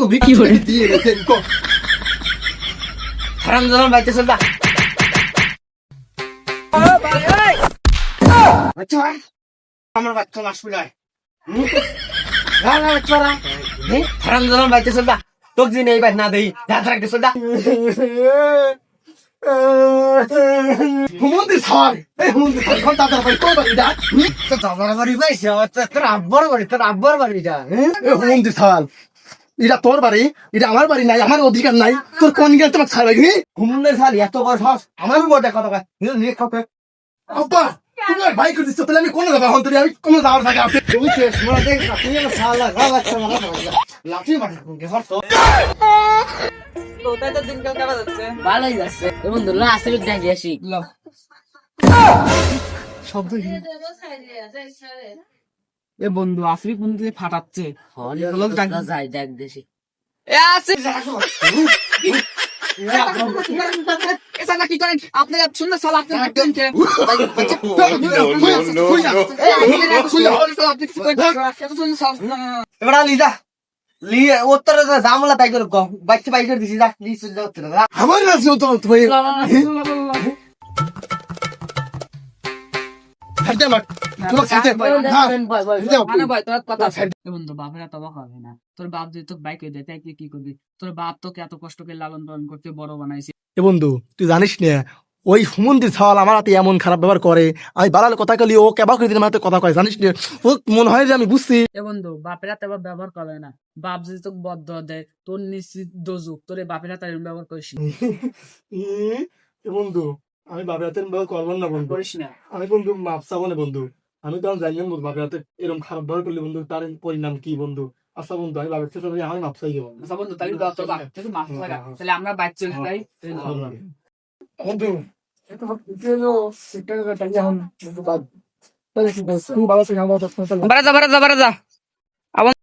তো বিক্রি করে দিয়ে রেখে কো হারাম জালাম বাইতে চলবা বাচ্চা আমার বাচ্চা মাস পিলায় হারাম জালাম বাইতে চলবা তোক দিন এই বাইত না দেই। ধাত রাখতে চলবা হুমন্দি স্যার। এই হুমন্দি স্যার কোন দাদা ভাই কোন বাড়ি দা তো বাড়ি তোর আব্বার বাড়ি তোর আব্বার স্যার। এটা তোর বাড়ি এটা আমার বাড়ি নাই আমার অধিকার নাই। তোর কোন গেলে তোমাকে ছাড়বে কি? ঘুমনের শালি এত বড় সাহস। আমার বড় কথা কয় আব্বা তুমি আর ভাই করে দিচ্ছ তাহলে আমি কোন যাব এখন? তুই আমি কোন যাওয়ার জায়গা আছে? তুই শেষ মনে দেখ না তুই আমার শালা গা বাচ্চা মারা লাঠি কোথায় তো দিনকাল কেমন যাচ্ছে? ভালোই যাচ্ছে। এ বন্ধু লো আসলে দেখে আসি। শব্দ এ বন্ধু আসরি কোন দিকে ফাটাচ্ছে যাই দেখ দেশি সালা লিজা লি উত্তর জামলা তাই করে দিছি যা যা উত্তর বন্ধু বাপেরা তো হবে না। তোর বাপ যদি তোকে বাইক দেয় তাই তুই কি করবি? তোর বাপ তোকে এত কষ্ট করে লালন পালন করতে বড় বানাইছে। এ বন্ধু তুই জানিস না ওই হুমন্দি ছাওয়াল আমার হাতে এমন খারাপ ব্যবহার করে আমি বাড়ালে কথা কলি ও কেবা করে দিন আমার হাতে কথা কয় জানিস না? ও মনে হয় যে আমি বুঝছি। এ বন্ধু বাপেরা তো ব্যবহার করে না। বাপ যদি তোকে বদ্ধ দেয় তোর নিশ্চিত দোজুক তোর বাপেরা তার ব্যবহার করিস। বন্ধু আমি বাপের হাতে না বন্ধু। করিস না। আমি বন্ধু মাপ চাবো না বন্ধু। আমি তো জানি বন্ধু বাপের হাতে এরকম খারাপ ব্যবহার করলে বন্ধু তার পরিণাম কি বন্ধু? আচ্ছা বন্ধু আমি বাপের থেকে আমি মাপ চাই বন্ধু আচ্ছা বন্ধু তাহলে বাপ থেকে মাফ লাগা তাহলে আমরা বাইক চলে যাই। বন্ধু বারা যা বারা যা বারা যা।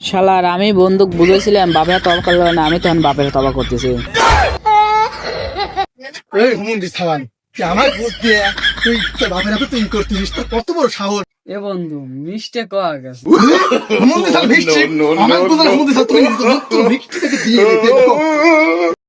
শালার আমি বন্দুক বুঝেছিলাম বাপের তবা করল করা না আমি তখন বাপের তবা করতেছি। এই হুমন্দি ছাওয়াল তুই আমার বুঝ দিয়ে তুই তোর বাপের তুই তোর কত বড় সাহস। এ বন্ধু মিস্টেক করা গেছে। হুমন্দি ছাওয়াল ভিক্ষিক আমার বুঝলাম হুমন্দি ছাওয়াল তুমি ভিক্ষিক দিয়ে